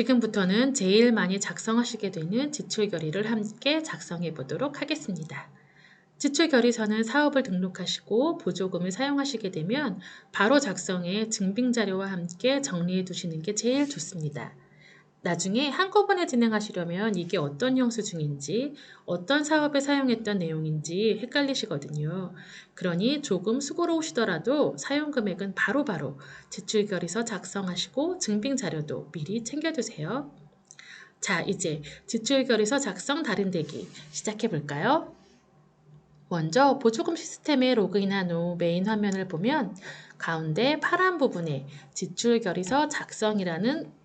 지금부터는 제일 많이 작성하시게 되는 지출 결의를 함께 작성해 보도록 하겠습니다. 지출 결의서는 사업을 등록하시고 보조금을 사용하시게 되면 바로 작성해 증빙 자료와 함께 정리해 두시는 게 제일 좋습니다. 나중에 한꺼번에 진행하시려면 이게 어떤 영수증인지 어떤 사업에 사용했던 내용인지 헷갈리시거든요. 그러니 조금 수고로우시더라도 사용 금액은 바로바로 지출 결의서 작성하시고 증빙 자료도 미리 챙겨두세요. 자, 이제 지출 결의서 작성 다른대기 시작해 볼까요? 먼저 보조금 시스템에 로그인한 후 메인 화면을 보면 가운데 파란 부분에 지출 결의서 작성이라는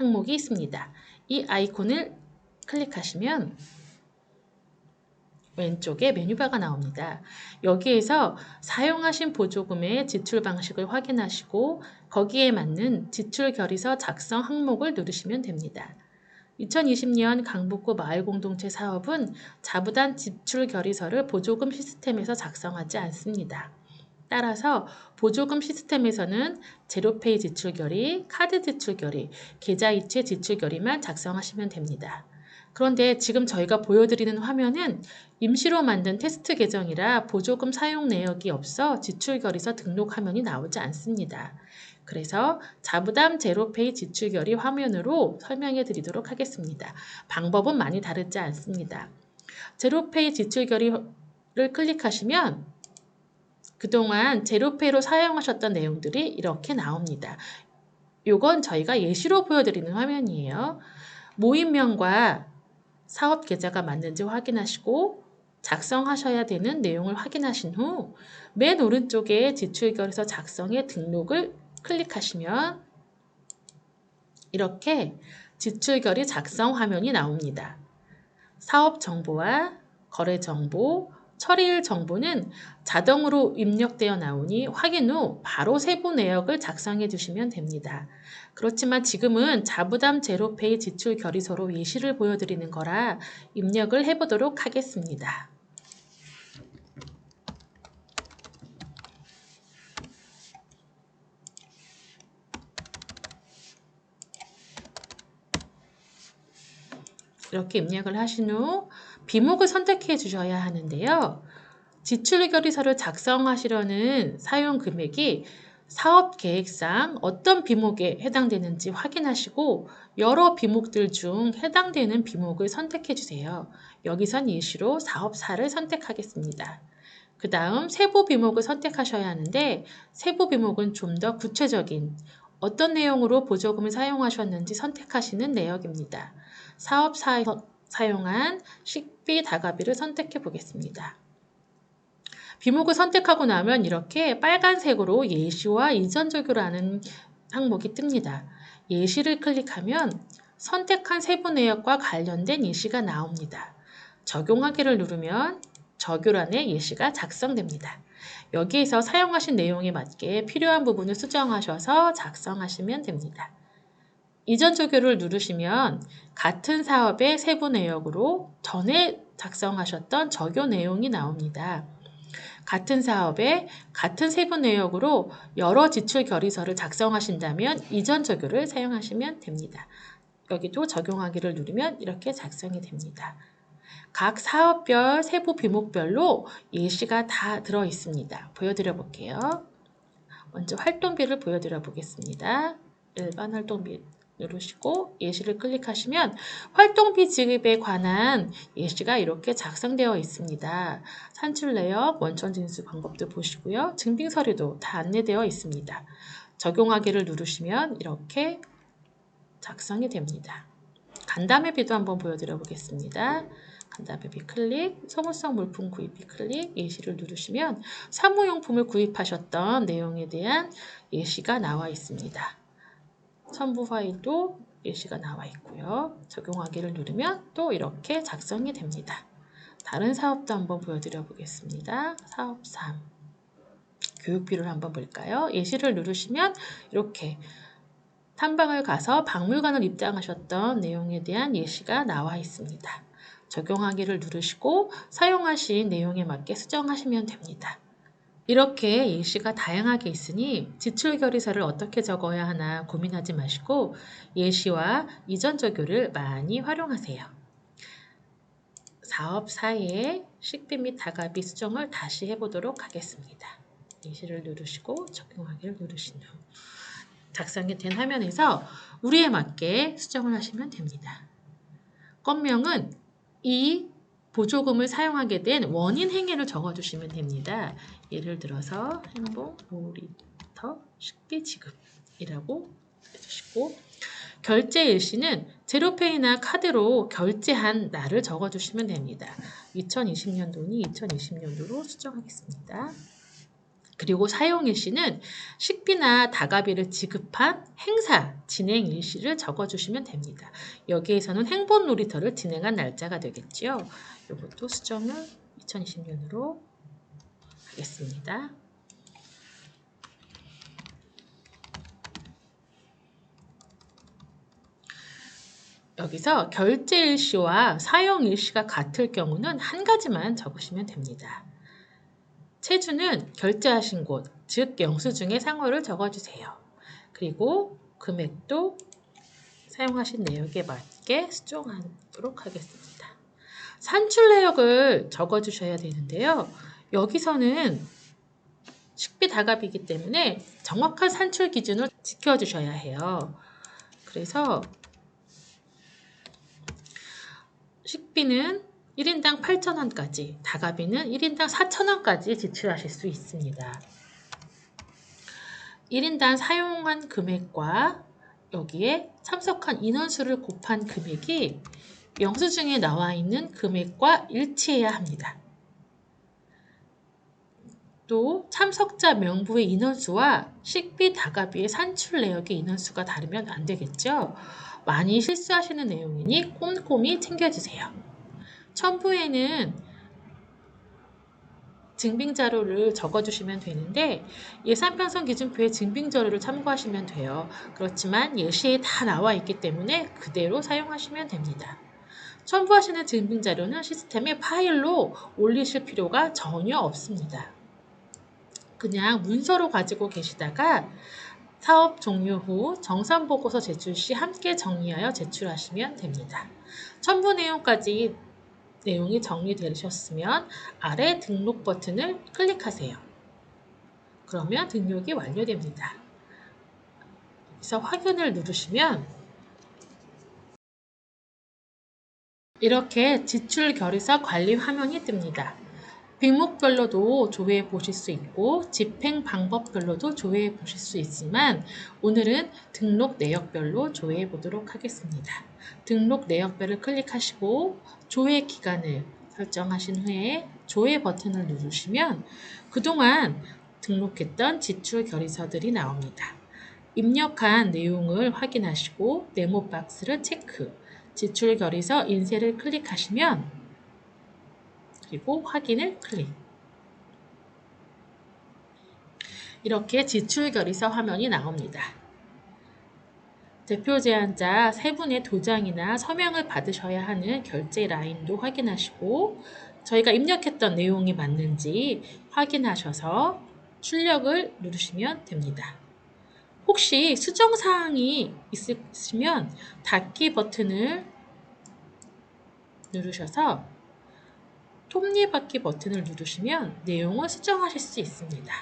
항목이 있습니다. 이 아이콘을 클릭하시면 왼쪽에 메뉴바가 나옵니다. 여기에서 사용하신 보조금의 지출 방식을 확인하시고 거기에 맞는 지출 결의서 작성 항목을 누르시면 됩니다. 2020년 강북구 마을공동체 사업은 자부단 지출 결의서를 보조금 시스템에서 작성하지 않습니다. 따라서 보조금 시스템에서는 제로페이 지출 결의, 카드 지출 결의, 계좌 이체 지출 결의만 작성하시면 됩니다. 그런데 지금 저희가 보여드리는 화면은 임시로 만든 테스트 계정이라 보조금 사용 내역이 없어 지출 결의서 등록 화면이 나오지 않습니다. 그래서 자부담 제로페이 지출 결의 화면으로 설명해 드리도록 하겠습니다. 방법은 많이 다르지 않습니다. 제로페이 지출 결의를 클릭하시면 그동안 제로페이로 사용하셨던 내용들이 이렇게 나옵니다. 이건 저희가 예시로 보여드리는 화면이에요. 모임명과 사업 계좌가 맞는지 확인하시고 작성하셔야 되는 내용을 확인하신 후 맨 오른쪽에 지출결에서 작성의 등록을 클릭하시면 이렇게 지출결의 작성 화면이 나옵니다. 사업 정보와 거래 정보, 처리일 정보는 자동으로 입력되어 나오니 확인 후 바로 세부 내역을 작성해 주시면 됩니다. 그렇지만 지금은 자부담 제로페이 지출 결의서로 예시를 보여드리는 거라 입력을 해보도록 하겠습니다. 이렇게 입력을 하신 후 비목을 선택해 주셔야 하는데요. 지출 결의서를 작성하시려는 사용 금액이 사업 계획상 어떤 비목에 해당되는지 확인하시고 여러 비목들 중 해당되는 비목을 선택해 주세요. 여기선 예시로 사업사를 선택하겠습니다. 그 다음 세부 비목을 선택하셔야 하는데 세부 비목은 좀 더 구체적인 어떤 내용으로 보조금을 사용하셨는지 선택하시는 내역입니다. 사업사에서 사용한 식비 다가비를 선택해 보겠습니다. 비목을 선택하고 나면 이렇게 빨간색으로 예시와 적용라는 항목이 뜹니다. 예시를 클릭하면 선택한 세부 내역과 관련된 예시가 나옵니다. 적용하기를 누르면 적용란의 예시가 작성됩니다. 여기에서 사용하신 내용에 맞게 필요한 부분을 수정하셔서 작성하시면 됩니다. 이전 조교를 누르시면 같은 사업의 세부 내역으로 전에 작성하셨던 적용 내용이 나옵니다. 같은 사업에 같은 세부 내역으로 여러 지출 결의서를 작성하신다면 이전 적용을 사용하시면 됩니다. 여기도 적용하기를 누르면 이렇게 작성이 됩니다. 각 사업별 세부 비목별로 예시가 다 들어 있습니다. 보여드려 볼게요. 먼저 활동비를 보여드려 보겠습니다. 일반 활동비 누르시고 예시를 클릭하시면 활동비 지급에 관한 예시가 이렇게 작성되어 있습니다. 산출 내역, 원천 진수 방법도 보시고요. 증빙 서류도 다 안내되어 있습니다. 적용하기를 누르시면 이렇게 작성이 됩니다. 간담회비도 한번 보여드려 보겠습니다. 간담회비 클릭, 소모성 물품 구입비 클릭, 예시를 누르시면 사무용품을 구입하셨던 내용에 대한 예시가 나와 있습니다. 첨부 파일도 예시가 나와 있고요. 적용하기를 누르면 또 이렇게 작성이 됩니다. 다른 사업도 한번 보여드려 보겠습니다. 사업 3 교육비를 한번 볼까요? 예시를 누르시면 이렇게 탐방을 가서 박물관을 입장하셨던 내용에 대한 예시가 나와 있습니다. 적용하기를 누르시고 사용하신 내용에 맞게 수정하시면 됩니다. 이렇게 예시가 다양하게 있으니 지출 결의서를 어떻게 적어야 하나 고민하지 마시고 예시와 이전 적요를 많이 활용하세요. 사업사의 식비 및 다가비 수정을 다시 해보도록 하겠습니다. 예시를 누르시고 적용하기를 누르신 후 작성이 된 화면에서 우리에 맞게 수정을 하시면 됩니다. 건명은 이 보조금을 사용하게 된 원인 행위를 적어주시면 됩니다. 예를 들어서 행복 놀이터 식비 지급이라고 해주시고 결제 일시는 제로페이나 카드로 결제한 날을 적어주시면 됩니다. 2020년도니 2020년도로 수정하겠습니다. 그리고 사용 일시는 식비나 다가비를 지급한 행사 진행 일시를 적어주시면 됩니다. 여기에서는 행본 놀이터를 진행한 날짜가 되겠지요. 이것도 수정을 2020년으로 하겠습니다. 여기서 결제 일시와 사용 일시가 같을 경우는 한 가지만 적으시면 됩니다. 체주는 결제하신 곳, 즉 영수증의 상호를 적어주세요. 그리고 금액도 사용하신 내역에 맞게 수정하도록 하겠습니다. 산출 내역을 적어주셔야 되는데요. 여기서는 식비 다갑이기 때문에 정확한 산출 기준을 지켜주셔야 해요. 그래서 식비는 1인당 8,000원까지, 다가비는 1인당 4,000원까지 지출하실 수 있습니다. 1인당 사용한 금액과 여기에 참석한 인원수를 곱한 금액이 영수증에 나와 있는 금액과 일치해야 합니다. 또 참석자 명부의 인원수와 식비 다가비의 산출 내역의 인원수가 다르면 안 되겠죠? 많이 실수하시는 내용이니 꼼꼼히 챙겨주세요. 첨부에는 증빙 자료를 적어주시면 되는데 예산 편성 기준표에 증빙 자료를 참고하시면 돼요. 그렇지만 예시에 다 나와 있기 때문에 그대로 사용하시면 됩니다. 첨부하시는 증빙 자료는 시스템에 파일로 올리실 필요가 전혀 없습니다. 그냥 문서로 가지고 계시다가 사업 종료 후 정산 보고서 제출 시 함께 정리하여 제출하시면 됩니다. 첨부 내용까지 내용이 정리되셨으면 아래 등록 버튼을 클릭하세요. 그러면 등록이 완료됩니다. 여기서 확인을 누르시면 이렇게 지출 결의서 관리 화면이 뜹니다. 빙목별로도 조회해 보실 수 있고 집행 방법별로도 조회해 보실 수 있지만 오늘은 등록 내역별로 조회해 보도록 하겠습니다. 등록 내역별을 클릭하시고 조회 기간을 설정하신 후에 조회 버튼을 누르시면 그동안 등록했던 지출 결의서들이 나옵니다. 입력한 내용을 확인하시고 네모 박스를 체크, 지출 결의서 인쇄를 클릭하시면 그리고 확인을 클릭. 이렇게 지출 결의서 화면이 나옵니다. 대표 제안자 세 분의 도장이나 서명을 받으셔야 하는 결제 라인도 확인하시고 저희가 입력했던 내용이 맞는지 확인하셔서 출력을 누르시면 됩니다. 혹시 수정사항이 있으시면 닫기 버튼을 누르셔서 톱니바퀴 버튼을 누르시면 내용을 수정하실 수 있습니다.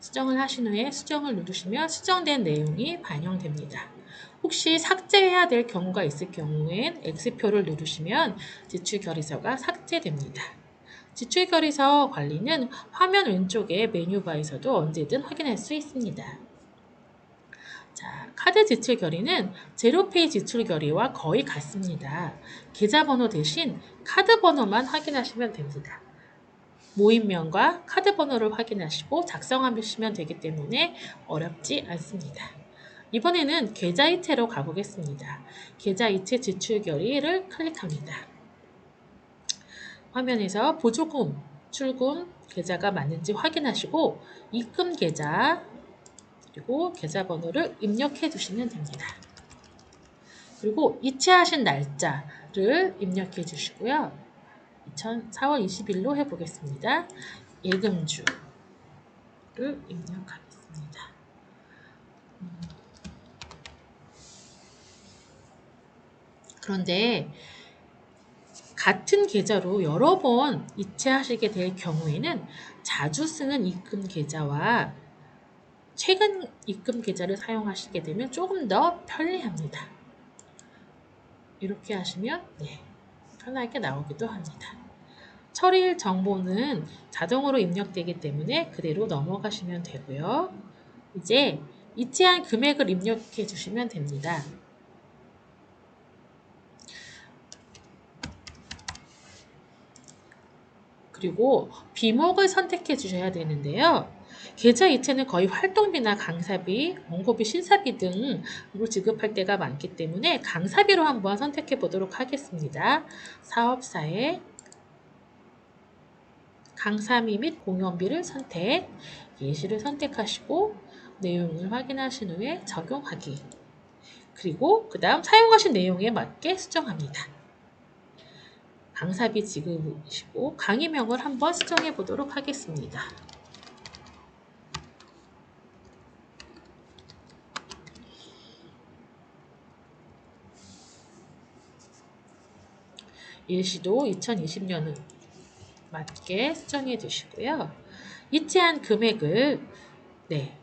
수정을 하신 후에 수정을 누르시면 수정된 내용이 반영됩니다. 혹시 삭제해야 될 경우가 있을 경우엔 X표를 누르시면 지출 결의서가 삭제됩니다. 지출 결의서 관리는 화면 왼쪽의 메뉴바에서도 언제든 확인할 수 있습니다. 자, 카드 지출 결의는 제로페이 지출 결의와 거의 같습니다. 계좌번호 대신 카드 번호만 확인하시면 됩니다. 모임명과 카드 번호를 확인하시고 작성하시면 되기 때문에 어렵지 않습니다. 이번에는 계좌이체로 가보겠습니다. 계좌이체 지출 결의를 클릭합니다. 화면에서 보조금, 출금 계좌가 맞는지 확인하시고 입금 계좌, 그리고 계좌번호를 입력해 주시면 됩니다. 그리고 이체하신 날짜를 입력해 주시고요. 4월 20일로 해보겠습니다. 예금주 입력하겠습니다. 음. 그런데 같은 계좌로 여러 번 이체하시게 될 경우에는 자주 쓰는 입금 계좌와 최근 입금 계좌를 사용하시게 되면 조금 더 편리합니다. 이렇게 하시면 네, 편하게 나오기도 합니다. 처리일 정보는 자동으로 입력되기 때문에 그대로 넘어가시면 되고요. 이제 이체한 금액을 입력해 주시면 됩니다. 그리고 비목을 선택해 주셔야 되는데요. 계좌 이체는 거의 활동비나 강사비, 원고비, 신사비 등으로 지급할 때가 많기 때문에 강사비로 한번 선택해 보도록 하겠습니다. 사업사의 강사비 및 공연비를 선택, 예시를 선택하시고 내용을 확인하신 후에 적용하기 그리고 그 다음 사용하신 내용에 맞게 수정합니다. 강사비 지급이시고 강의명을 한번 수정해 보도록 하겠습니다. 일시도 2020년은 맞게 수정해 주시고요. 이체한 금액을 네,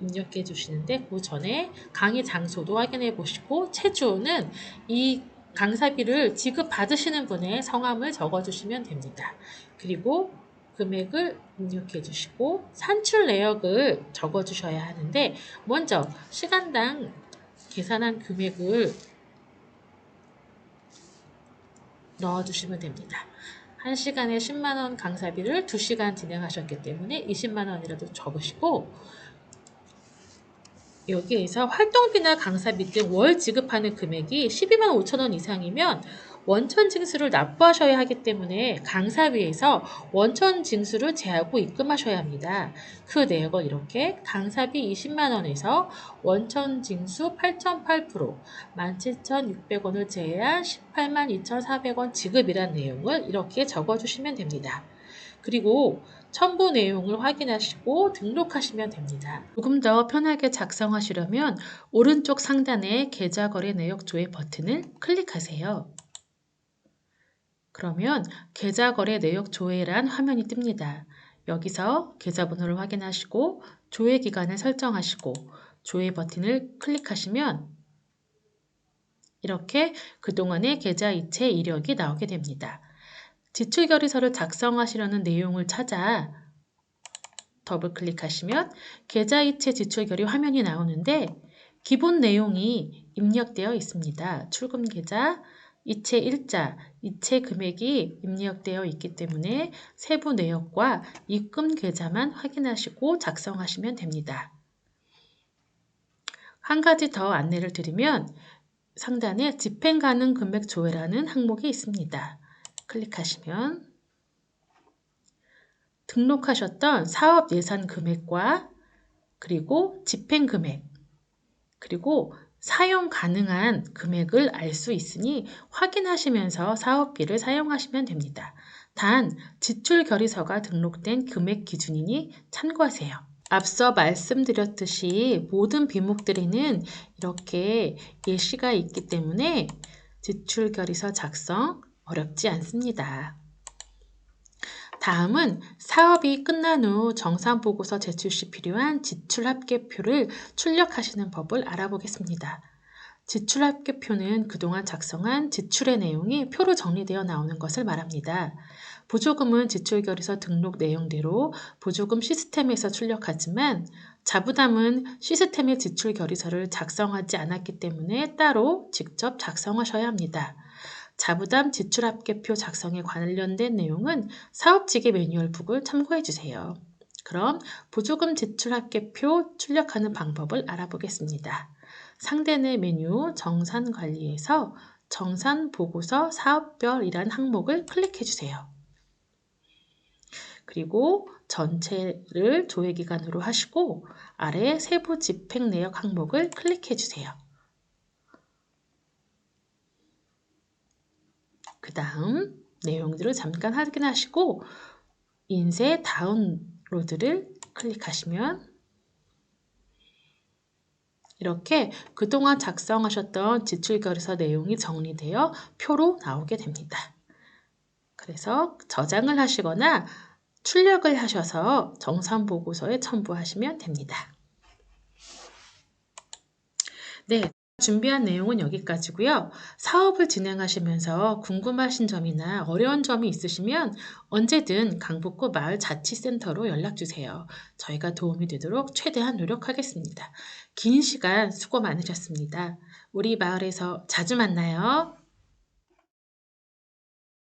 입력해 주시는데 그 전에 강의 장소도 확인해 보시고 체주는 이 강사비를 지급받으시는 분의 성함을 적어주시면 됩니다. 그리고 금액을 입력해 주시고 산출 내역을 적어 주셔야 하는데 먼저 시간당 계산한 금액을 넣어 주시면 됩니다. 1시간에 10만원 강사비를 2시간 진행하셨기 때문에 20만원이라도 적으시고 여기에서 활동비나 강사비 등 월 지급하는 금액이 12만 5천 원 이상이면 원천 징수를 납부하셔야 하기 때문에 강사비에서 원천 징수를 제하고 입금하셔야 합니다. 그 내역을 이렇게 강사비 20만 원에서 원천 징수 8.8% 17,600원을 제외한 18만 2,400원 지급이란 내용을 이렇게 적어주시면 됩니다. 그리고 첨부 내용을 확인하시고 등록하시면 됩니다. 조금 더 편하게 작성하시려면 오른쪽 상단의 계좌거래 내역 조회 버튼을 클릭하세요. 그러면 계좌 거래 내역 조회란 화면이 뜹니다. 여기서 계좌번호를 확인하시고 조회 기간을 설정하시고 조회 버튼을 클릭하시면 이렇게 그동안의 계좌 이체 이력이 나오게 됩니다. 지출 결의서를 작성하시려는 내용을 찾아 더블 클릭하시면 계좌 이체 지출 결의 화면이 나오는데 기본 내용이 입력되어 있습니다. 출금 계좌, 이체 일자, 이체 금액이 입력되어 있기 때문에 세부 내역과 입금 계좌만 확인하시고 작성하시면 됩니다. 한 가지 더 안내를 드리면 상단에 집행 가능 금액 조회라는 항목이 있습니다. 클릭하시면 등록하셨던 사업 예산 금액과 그리고 집행 금액 그리고 사용 가능한 금액을 알 수 있으니 확인하시면서 사업비를 사용하시면 됩니다. 단 지출 결의서가 등록된 금액 기준이니 참고하세요. 앞서 말씀드렸듯이 모든 비목들에는 이렇게 예시가 있기 때문에 지출 결의서 작성 어렵지 않습니다. 다음은 사업이 끝난 후 정산보고서 제출 시 필요한 지출합계표를 출력하시는 법을 알아보겠습니다. 지출합계표는 그동안 작성한 지출의 내용이 표로 정리되어 나오는 것을 말합니다. 보조금은 지출결의서 등록 내용대로 보조금 시스템에서 출력하지만 자부담은 시스템의 지출결의서를 작성하지 않았기 때문에 따로 직접 작성하셔야 합니다. 자부담 지출 합계표 작성에 관련된 내용은 사업지계 매뉴얼 북을 참고해 주세요. 그럼 보조금 지출 합계표 출력하는 방법을 알아보겠습니다. 상단의 메뉴 정산 관리에서 정산 보고서 사업별이란 항목을 클릭해 주세요. 그리고 전체를 조회기간으로 하시고 아래 세부 집행 내역 항목을 클릭해 주세요. 그 다음 내용들을 잠깐 확인하시고 인쇄 다운로드를 클릭하시면 이렇게 그동안 작성하셨던 지출결의서 내용이 정리되어 표로 나오게 됩니다. 그래서 저장을 하시거나 출력을 하셔서 정산보고서에 첨부하시면 됩니다. 네, 준비한 내용은 여기까지고요. 사업을 진행하시면서 궁금하신 점이나 어려운 점이 있으시면 언제든 강북구 마을 자치센터로 연락 주세요. 저희가 도움이 되도록 최대한 노력하겠습니다. 긴 시간 수고 많으셨습니다. 우리 마을에서 자주 만나요.